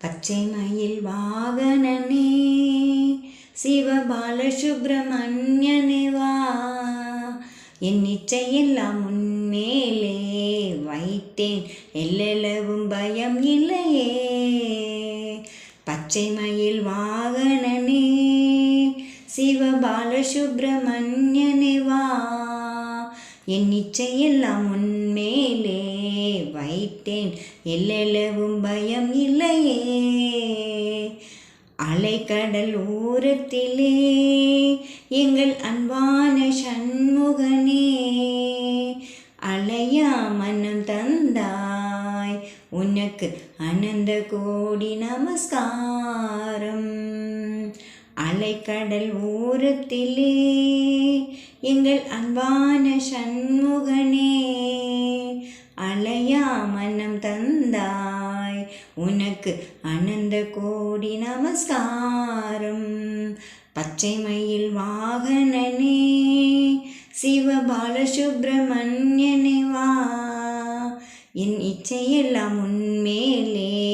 பச்சை மயில் வாகனனே சிவபால சுப்பிரமணியனே வா. என் நிச்சயெல்லாம் உன்மேலே வைத்தேன் எல்லளவும் பயம் இல்லையே. பச்சை மயில் வாகனனே சிவபால சுப்பிரமணியனே வா. என் நிச்சயெல்லாம் மேலே வைத்தேன். எல்லளவும் பயம் இல்லையே. அலைக்கடல் ஓரத்திலே எங்கள் அன்பான சண்முகனே அலையா மனம் தந்தாய். உனக்கு அனந்த கோடி நமஸ்காரம். அலைக்கடல் ஓரத்திலே எங்கள் அன்பான சண்முகனே மனம் தந்தாய். உனக்கு அனந்த கோடி நமஸ்காரம். பச்சை மயில் வாகனனே சிவபால சுப்பிரமணியனே வா. என் இச்சையெல்லாம் உன்மேலே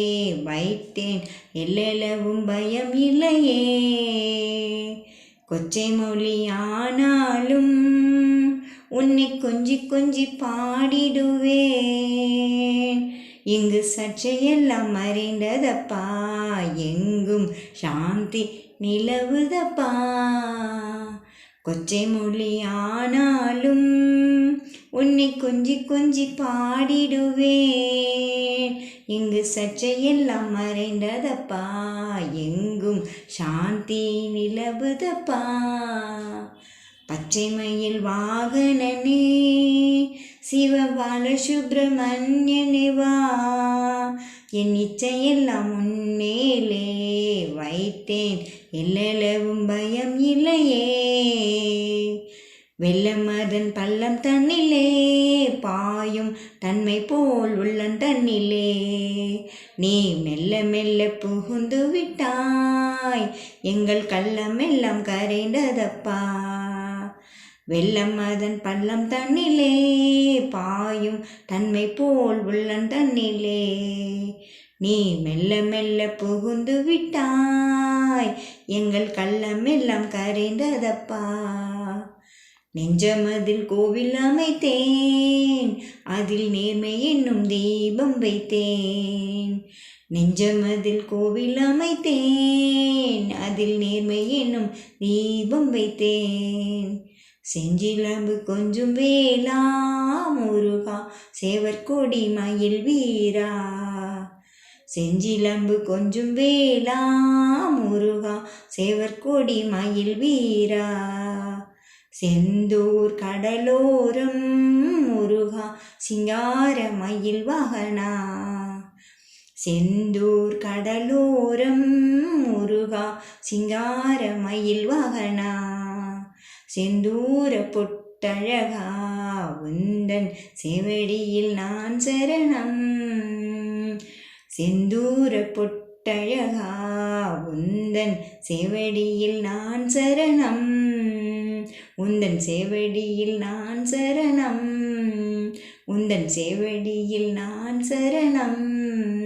வைத்தேன். எல்லளவும் பயம் இல்லையே. கொச்சை மொழி ஆனாலும் உன்னை கொஞ்சி கொஞ்சி பாடிடுவேன். இங்கு சற்றையெல்லாம் மறைந்ததப்பா? எங்கும் சாந்தி நிலவுதப்பா? கொச்சை மொழி ஆனாலும் உன்னை கொஞ்சி கொஞ்சி பாடிடுவேன். இங்கு சற்றையெல்லாம் மறைந்ததப்பா? எங்கும் சாந்தி நிலவுதப்பா? பச்சை மயில் வாகனனே சிவபால சுப்பிரமணியனே வா என் நிச்சயெல்லாம் உன்மேலே வைத்தேன் எல்லளவும் பயம் இல்லையே. வெள்ளமதன் பள்ளம் தன்னிலே பாயும் தன்மை போல் உள்ளம் தன்னிலே. நீ மெல்ல மெல்ல புகுந்து விட்டாய் எங்கள் கள்ளம் எல்லாம் கரைந்ததப்பா. வெள்ளம் அதன் பள்ளம் தன்னிலே பாயும் தன்மை போல் உள்ளம் தன்னிலே. நீ மெல்ல மெல்ல புகுந்து விட்டாய் எங்கள் கள்ளம் எல்லாம் கரைந்ததப்பா. நெஞ்சமதில் கோவில் அமைத்தேன் அதில் நேர்மை என்னும் தீபம் வைத்தேன். நெஞ்சமதில் கோவில் அமைத்தேன் அதில் நேர்மை என்னும் தீபம் வைத்தேன். செஞ்சிலம்பு கொஞ்சம் வேளா முருகா சேவற்கொடி மயில் வீரா. செஞ்சிலம்பு கொஞ்சம் வேளா முருகா சேவற்கொடி மயில் வீரா. செந்தூர் கடலோரம் முருகா சிங்கார மயில் வாகனா. செந்தூர் கடலோரம் முருகா சிங்கார மயில் வாகனா. செந்தூர பொட்டழகா உந்தன் செவடியில் நான் சரணம். செந்தூர பொட்டழகா உந்தன் செவடியில் நான் சரணம். உந்தன் சேவடியில் நான் சரணம். உந்தன் சேவடியில் நான் சரணம்.